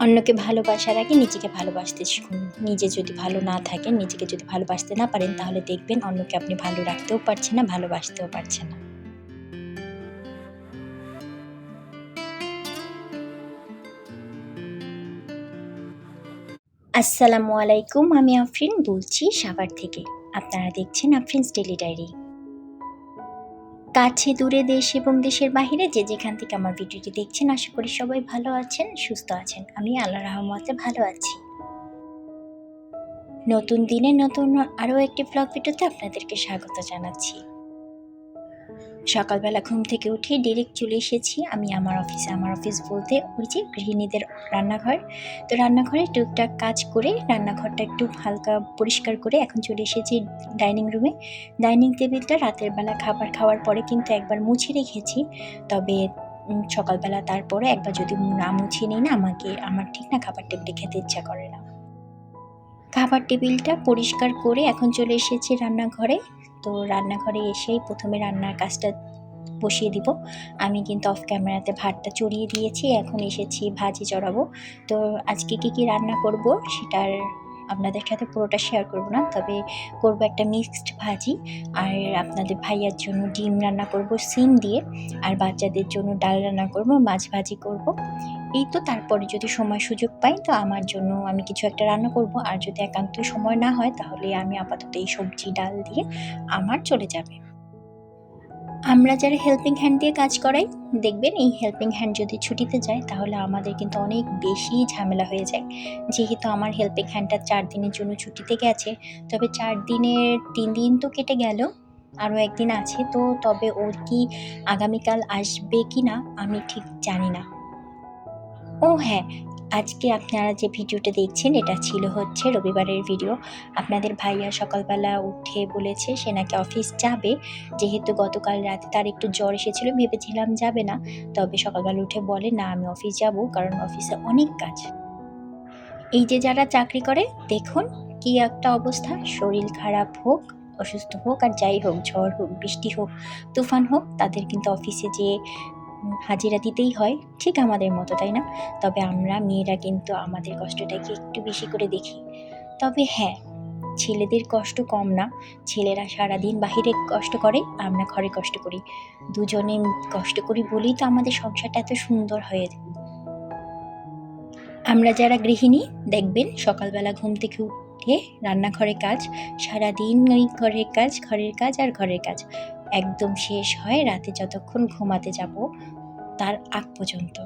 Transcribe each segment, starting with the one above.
অন্যকে ভালোবাসার আগে নিজেকে ভালোবাসতে শিখুন। নিজে যদি ভালো না থাকেন, নিজেকে যদি ভালোবাসতে না পারেন, তাহলে দেখবেন অন্যকে আপনি ভালো রাখতেও পারছেন না, ভালোবাসতেও পারছেন না। আসসালামু আলাইকুম, আমি আফরিন, বলছি সাভার থেকে। আপনারা দেখছেন আফরিনস ডেলি ডায়েরি। কাছে, দূরে দেশ এবং দেশের বাহিরে যে যেখান থেকে আমার ভিডিওটি দেখছেন, আশা করি সবাই ভালো আছেন, সুস্থ আছেন। আমি আল্লাহ রহমতে ভালো আছি। নতুন দিনে নতুন আরও একটি ব্লগ ভিডিওতে আপনাদেরকে স্বাগত জানাচ্ছি। সকালবেলা ঘুম থেকে উঠে ডিরেক্ট চলে এসেছি। আমি আমার অফিসে আমার অফিস বলতে ওই যে গৃহিণীদের রান্নাঘর। তো রান্নাঘরে টুকটাক কাজ করে, রান্নাঘরটা একটু হালকা পরিষ্কার করে এখন চলে এসেছি ডাইনিং রুমে ডাইনিং টেবিলটা রাতের বেলা খাবার খাওয়ার পরে কিন্তু একবার মুছে রেখেছি। তবে সকালবেলা তারপরে একবার যদি না মুছিয়ে নিই না, আমাকে, আমার ঠিক না খাবার টেবিলে খেতে ইচ্ছা করে না। খাবার টেবিলটা পরিষ্কার করে এখন চলে এসেছি রান্নাঘরে। তো রান্নাঘরে এসেই প্রথমে রান্নার কাজটা বসিয়ে দিব। আমি কিন্তু অফ ক্যামেরাতে ভাতটা চড়িয়ে দিয়েছি, এখন এসেছি ভাজি চড়াবো। তো আজকে কি কি রান্না করব সেটার আপনাদের সাথে পুরোটা শেয়ার করব না, তবে করব একটা মিক্সড ভাজি। আর আপনাদের ভাইয়ার জন্য ডিম রান্না করব সিম দিয়ে, আর বাচ্চাদের জন্য ডাল রান্না করব, মাছ ভাজি করব। এই তো তারপরে যদি সময় সুযোগ পাই, তো আমার জন্য আমি কিছু একটা রান্না করব। আর যদি একান্ত সময় না হয়, তাহলে আমি আপাতত এই সবজি, ডাল দিয়ে আমার চলে যাবে। আমরা যারা হেল্পিং হ্যান্ড দিয়ে কাজ করাই, দেখবেন এই হেল্পিং হ্যান্ড যদি ছুটিতে যায়, তাহলে আমাদের কিন্তু অনেক বেশি ঝামেলা হয়ে যায়। যেহেতু আমার হেল্পিং হ্যান্ডটা চার দিনের জন্য ছুটিতে গেছে তবে চার দিনের তিন দিন তো কেটে গেল, আরও একদিন আছে, তো তবে ওর কি আগামীকাল আসবে কি না আমি ঠিক জানি না। ও হ্যাঁ আজকে আপনারা যে ভিডিওটা দেখছেন এটা ছিল হচ্ছে রবিবারের ভিডিও। আপনাদের ভাইয়া সকালবেলা উঠে বলেছে সে নাকি অফিস যাবে। যেহেতু গতকাল রাতে তার একটু জ্বর এসেছিল ভেবেছিলাম যাবে না। তবে সকালবেলা উঠে বলে না আমি অফিস যাব কারণ অফিসে অনেক কাজ। এই যে যারা চাকরি করে দেখুন কি একটা অবস্থা। শরীর খারাপ হোক অসুস্থ হোক আর যাই হোক ঝড় হোক বৃষ্টি হোক তুফান হোক তাদের কিন্তু অফিসে যে উম, হাজিরা দিতেই হয়, ঠিক আমাদের মতো, তাই না? তবে আমরা মেয়েরা কিন্তু আমাদের কষ্টটাকে একটু বেশি করে দেখি। তবে হ্যাঁ ছেলেদের কষ্ট কম না। ছেলেরা সারাদিন বাহিরে কষ্ট করে, আমরা ঘরে কষ্ট করি। দুজনে কষ্ট করি বলেই তো আমাদের সংসারটা এত সুন্দর হয়ে আমরা যারা গৃহিণী, দেখবেন সকালবেলা ঘুম থেকে উঠে রান্নাঘরে কাজ, সারাদিন ওই ঘরের কাজ ঘরের কাজ আর ঘরের কাজ। একদম শেষ হয় রাতে যতক্ষণ ঘুমাতে যাব তার আগ পর্যন্ত।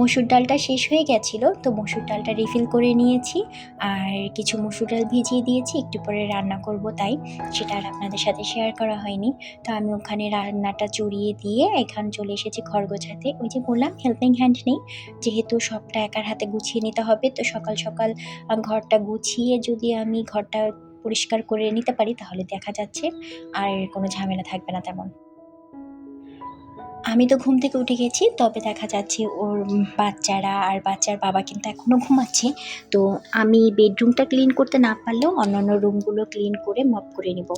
মসুর ডালটা শেষ হয়ে গেছিল, তো মসুর ডালটা রিফিল করে নিয়েছি। আর কিছু মসুর ডাল ভিজিয়ে দিয়েছি, একটু পরে রান্না করব তাই। সেটা আর আপনাদের সাথে শেয়ার করা হয়নি। তো আমি ওখানে রান্নাটা চড়িয়ে দিয়ে এখানে চলে এসেছি ঘর গোছাতে ওই যে বললাম হেল্পিং হ্যান্ড নেই। যেহেতু সবটা একার হাতে গুছিয়ে নিতে হবে, তো সকাল সকাল ঘরটা গুছিয়ে যদি আমি ঘরটা পরিষ্কার করে নিতে পারি, তাহলে দেখা যাচ্ছে আর কোনো ঝামেলা থাকবে না তেমন। আমি তো ঘুম থেকে উঠে গেছি, তবে দেখা যাচ্ছে ওর বাচ্চারা আর বাচ্চার বাবা কিন্তু এখনও ঘুমাচ্ছে। তো আমি বেডরুমটা ক্লিন করতে না পারলেও অন্যান্য রুমগুলো ক্লিন করে মপ করে নিব।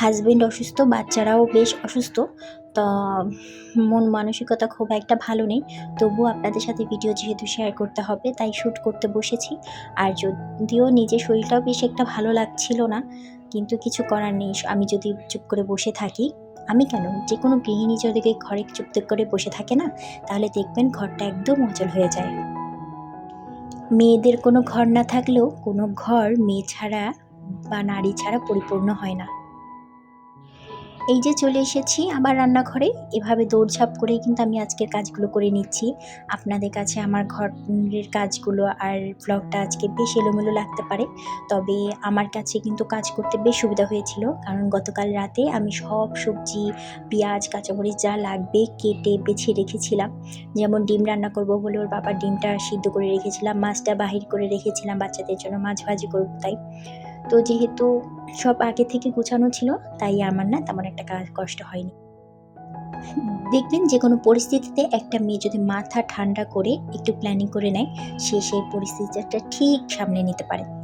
হাজবেন্ড অসুস্থ, বাচ্চারাও বেশ অসুস্থ। তো, মন মানসিকতা খুব একটা ভালো নেই। তবুও আপনাদের সাথে ভিডিও যেহেতু শেয়ার করতে হবে, তাই শ্যুট করতে বসেছি। আর যদিও নিজের শরীরটাও বেশ একটা ভালো লাগছিল না, কিন্তু কিছু করার নেই। আমি যদি চুপ করে বসে থাকি, আমি কেন? যে কোনো গৃহিণী যদি ঘরে চুপ করে বসে থাকে না, তাহলে দেখবেন ঘরটা একদম অচল হয়ে যায়। মেয়েদের কোনো ঘর না থাকলেও কোনো ঘর মেয়ে ছাড়া বা নারী ছাড়া পরিপূর্ণ হয় না। এই যে চলে এসেছি আমার রান্নাঘরে। এভাবে দৌড়ঝাঁপ করেই কিন্তু আমি আজকের কাজগুলো করে নিচ্ছি। আপনাদের কাছে আমার ঘরের কাজগুলো আর ব্লগটা আজকে বেশ এলোমেলো লাগতে পারে। তবে আমার কাছে কিন্তু কাজ করতে বেশ সুবিধা হয়েছিল। কারণ গতকাল রাতে আমি সব সবজি, পেঁয়াজ, কাঁচামরিচ যা লাগবে কেটে বেছে রেখেছিলাম। যেমন ডিম রান্না করব বলে ওর বাবা ডিমটা সিদ্ধ করে রেখেছিলাম, মাছটা বাহির করে রেখেছিলাম বাচ্চাদের জন্য, মাছ ভাজি করব তাই। তো যেহেতু সব আগে থেকে গোছানো ছিল, তাই আমার না তেমন একটা কাজ কষ্ট হয়নি। দেখবেন যে কোনো পরিস্থিতিতে একটা মেয়ে যদি মাথা ঠান্ডা করে একটু প্ল্যানিং করে নেয়, সে সেই পরিস্থিতিটা ঠিক সামনে নিতে পারে।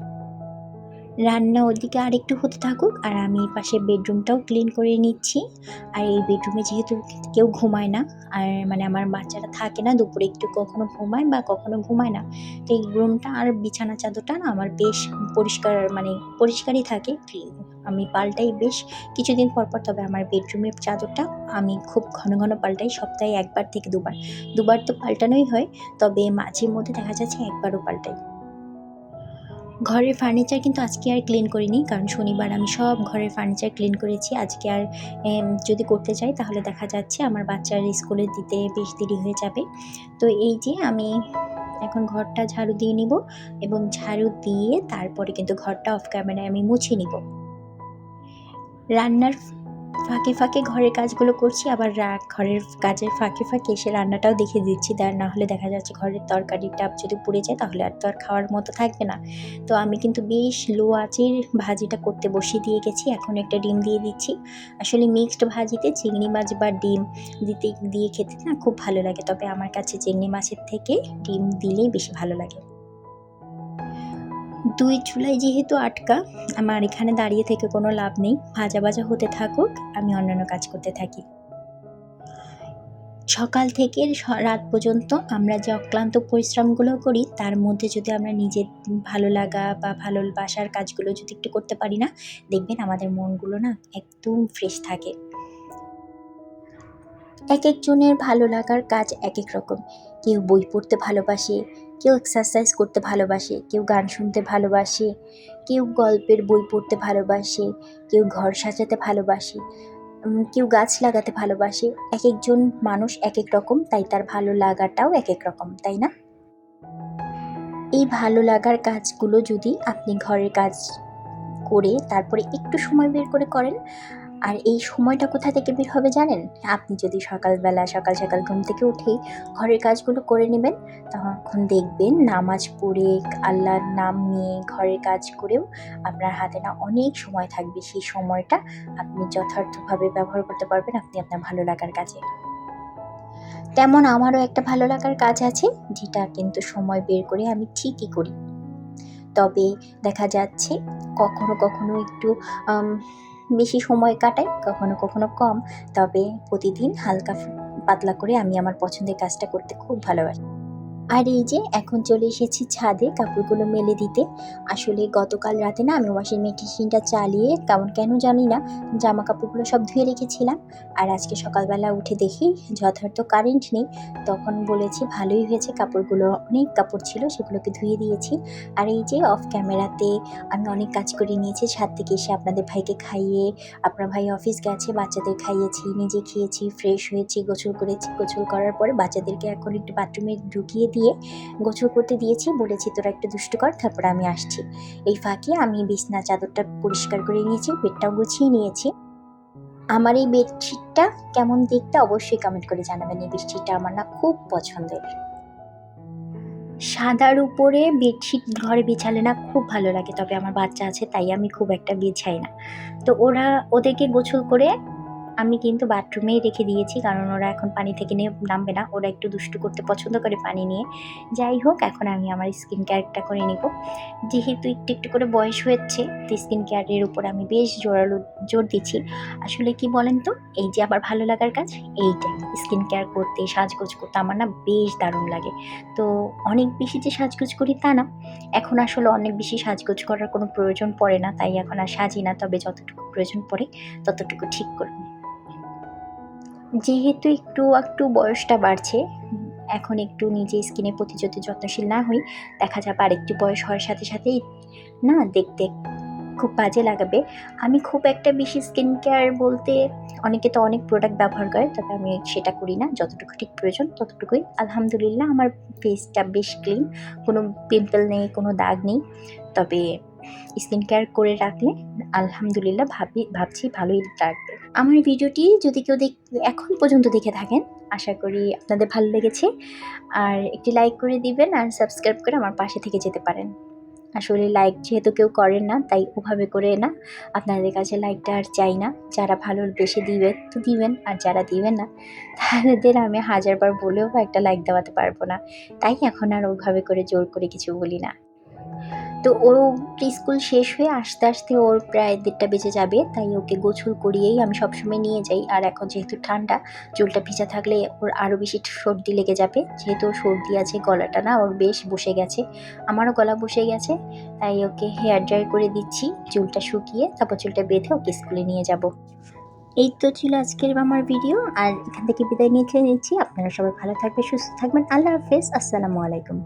রান্না ওদিকে আরেকটু হতে থাকুক আর আমি পাশে বেডরুমটাও ক্লিন করে নিচ্ছি। আর এই বেডরুমে যেহেতু কেউ ঘুমায় না, আর মানে আমার বাচ্চারা থাকে না, দুপুরে একটু কখনো ঘুমায় বা কখনো ঘুমায় না। তো এই রুমটা আর বিছানা চাদরটা না আমার বেশ পরিষ্কার মানে পরিষ্কারই থাকে। আমি পাল্টাই বেশ কিছুদিন পর পর, তবে আমার বেডরুমের চাদরটা আমি খুব ঘন ঘন পাল্টাই সপ্তাহে একবার থেকে দুবার। দুবার তো পাল্টানোই হয়, তবে মাঝে মধ্যে দেখা যাচ্ছে একবারও পাল্টাই। ঘরের ফার্নিচার কিন্তু আজকে আর ক্লিন করিনি, কারণ শনিবার আমি সব ঘরের ফার্নিচার ক্লিন করেছি। আজকে আর যদি করতে চাই তাহলে দেখা যাচ্ছে আমার বাচ্চার স্কুলে দিতে বেশ দেরি হয়ে যাবে। তো এই যে আমি এখন ঘরটা ঝাড়ু দিয়ে নিব এবং ঝাড়ু দিয়ে তারপরে কিন্তু ঘরটা অফ ক্যামেরায় আমি মুছে নিব। রান্নার ফাঁকে ফাঁকে ঘরের কাজগুলো করছি, আবার ঘরের কাজের ফাঁকে ফাঁকে এসে রান্নাটাও দেখে দিচ্ছি। তার না হলে দেখা যাচ্ছে ঘরের তরকারিটা যদি পুড়ে যায়, তাহলে আর তো আর খাওয়ার মতো থাকবে না। তো আমি কিন্তু বেশ লো আঁচের ভাজিটা করতে বসিয়ে দিয়ে গেছি, এখন একটা ডিম দিয়ে দিচ্ছি। আসলে মিক্সড ভাজিতে চিংড়ি মাছ বা ডিম দিতে, দিয়ে খেতে না খুব ভালো লাগে। তবে আমার কাছে চিংড়ি মাছের থেকে ডিম দিলেই বেশি ভালো লাগে। দুই চুলায় যেহেতু আটকা, আমার এখানে দাঁড়িয়ে থেকে কোনো লাভ নেই। ভাজা ভাজা হতে থাকুক, আমি অন্যান্য কাজ করতে থাকি। সকাল থেকে রাত পর্যন্ত আমরা যে অক্লান্ত পরিশ্রমগুলো করি, তার মধ্যে যদি আমরা নিজের ভালো লাগা বা ভালোবাসার কাজগুলো যদি একটু করতে পারি না, দেখবেন আমাদের মনগুলো না একদম ফ্রেশ থাকে। এক একজনের ভালো লাগার কাজ এক এক রকম। কেউ বই পড়তে ভালোবাসে কেউ এক্সারসাইজ করতে ভালোবাসে, কেউ গান শুনতে ভালোবাসে, কেউ গল্পের বই পড়তে ভালোবাসে, কেউ ঘর সাজাতে ভালোবাসে কেউ গাছ লাগাতে ভালোবাসে। এক একজন মানুষ এক এক রকম, তাই তার ভালো লাগাটাও এক এক রকম, তাই না? এই ভালো লাগার কাজগুলো যদি আপনি ঘরের কাজ করে তারপরে একটু সময় বের করে করেন আর এই সময়টা কোথা থেকে বের হবে জানেন? আপনি যদি সকালবেলা, সকাল সকাল ঘুম থেকে উঠেই ঘরের কাজগুলো করে নেবেন, তখন দেখবেন নামাজ পড়ে, আল্লাহর নাম নিয়ে ঘরের কাজ করেও আপনার হাতে না অনেক সময় থাকবে। সেই সময়টা আপনি যথার্থভাবে ব্যবহার করতে পারবেন আপনি আপনার ভালো লাগার কাজে। তেমন আমারও একটা ভালো লাগার কাজ আছে, যেটা কিন্তু সময় বের করে আমি ঠিকই করি। তবে দেখা যাচ্ছে কখনো কখনো একটু বেশি সময় কাটাই, কখনো কখনো কম। তবে প্রতিদিন হালকা পাতলা করে আমি আমার পছন্দের কাজটা করতে খুব ভালোবাসি। আর এই যে, এখন চলে এসেছি ছাদে কাপড়গুলো মেলে দিতে। আসলে গতকাল রাতে না আমি ওয়াশিং মেশিনটা চালিয়ে কেমন কেন জানি না জামা কাপড়গুলো সব ধুয়ে রেখেছিলাম। আর আজকে সকালবেলা উঠে দেখি যথার্থ কারেন্ট নেই। তখন বলেছি ভালোই হয়েছে কাপড়গুলো। অনেক কাপড় ছিল, সেগুলোকে ধুয়ে দিয়েছি। আর এই যে অফ ক্যামেরাতে আমি অনেক কাজ করে নিয়েছি। ছাদ থেকে এসে আপনাদের ভাইকে খাইয়ে, আপনার ভাই অফিস গেছে, বাচ্চাদের খাইয়েছি, নিজে খেয়েছি ফ্রেশ হয়েছি, গোসল করেছি। গোসল করার পরে বাচ্চাদেরকে এখন একটু বাথরুমে ঢুকিয়ে দিয়ে গোসল করতে দিয়েছি, বলেছি তোরা একটু দুষ্টু কর, তারপরে আমি আসছি। এই ফাঁকে আমি বিছনা চাদরটা পরিষ্কার করে নিয়েছি, বেডটাও গুছিয়ে নিয়েছি। আমার এই বেডশিটটা কেমন দেখতে অবশ্যই কমেন্ট করে জানাবেন। এই বেডশিটটা আমার না খুব পছন্দের। সাদার উপরে বেডশিট ঘরে বিছালে না খুব ভালো লাগে, তবে আমার বাচ্চা আছে, তাই আমি খুব একটা বিছাই না। তো ওরা ওদেরকে গোসল করে আমি কিন্তু বাথরুমেই রেখে দিয়েছি, কারণ ওরা এখন পানি থেকে নিয়ে নামবে না। ওরা একটু দুষ্টু করতে পছন্দ করে পানি নিয়ে। যাই হোক, এখন আমি আমার স্কিন কেয়ারটা করে নিব। যেহেতু একটু একটু করে বয়স হয়েছে তো স্কিন কেয়ারের উপর আমি বেশ জোরালো জোর দিচ্ছি। আসলে কি বলেন তো? এই যে আমার ভালো লাগার কাজ, এইটাই। স্কিন কেয়ার করতে, সাজগোজ করতে আমার না বেশ দারুণ লাগে। তো অনেক বেশি যে সাজগোজ করি তা না। এখন আসলে অনেক বেশি সাজগোজ করার কোনো প্রয়োজন পড়ে না, তাই এখন আর সাজি না। তবে যতটুকু প্রয়োজন পড়ে, ততটুকু ঠিক করব যেহেতু একটু একটু বয়সটা বাড়ছে, এখন একটু নিজে স্কিনের প্রতি যদি যত্নশীল না হই, দেখা যাবে আরেকটু বয়স হওয়ার সাথে সাথেই, না, দেখতে খুব বাজে লাগাবে। আমি খুব একটা বেশি স্কিন কেয়ার বলতে, অনেকে তো অনেক প্রোডাক্ট ব্যবহার করে, তবে আমি সেটা করি না। যতটুকু ঠিক প্রয়োজন, ততটুকুই। আলহামদুলিল্লাহ, আমার ফেসটা বেশ ক্লিন কোনো পিম্পল নেই, কোনো দাগ নেই। তবে স্কিন কেয়ার করে রাখলে আলহামদুলিল্লাহ ভাবি, ভাবছি ভালোই লাগবে। আমার ভিডিওটি যদি কেউ দেখ, এখন পর্যন্ত দেখে থাকেন, আশা করি আপনাদের ভালো লেগেছে। আর একটি লাইক করে দিবেন আর সাবস্ক্রাইব করে আমার পাশে থেকে যেতে পারেন। আসলে লাইক যেহেতু কেউ করেন না, তাই ওভাবে করে না। আপনাদের কাছে লাইকটা আর চাই না। যারা ভালোবেসে দিবেন তো দিবেন। আর যারা দিবেন না, তাদের আমি হাজারবার বলেও একটা লাইক দেওয়াতে পারব না। তাই এখন আর ওভাবে করে জোর করে কিছু বলি না। তো ও স্কুল শেষ হয়ে আসতে আসতে ওর প্রায় দেড়টা বেজে যাবে, তাই ওকে গোছল করিয়েই আমি সবসময় নিয়ে যাই। আর এখন যেহেতু ঠান্ডা, চুলটা ভিজা থাকলে ওর আরও বেশি সর্দি লেগে যাবে। যেহেতু সর্দি আছে, গলাটা না ওর বেশ বসে গেছে, আমারও গলা বসে গেছে, তাই ওকে হেয়ার ড্রাই করে দিচ্ছি, চুলটা শুকিয়ে তারপর চুলটা বেঁধে ওকে স্কুলে নিয়ে যাব। এই তো ছিল আজকের আমার ভিডিও, আর এখান থেকে বিদায় নিয়ে নিচ্ছি। আপনারা সবাই ভালো থাকবেন, সুস্থ থাকবেন। আল্লাহ হাফেজ, আসসালামু আলাইকুম।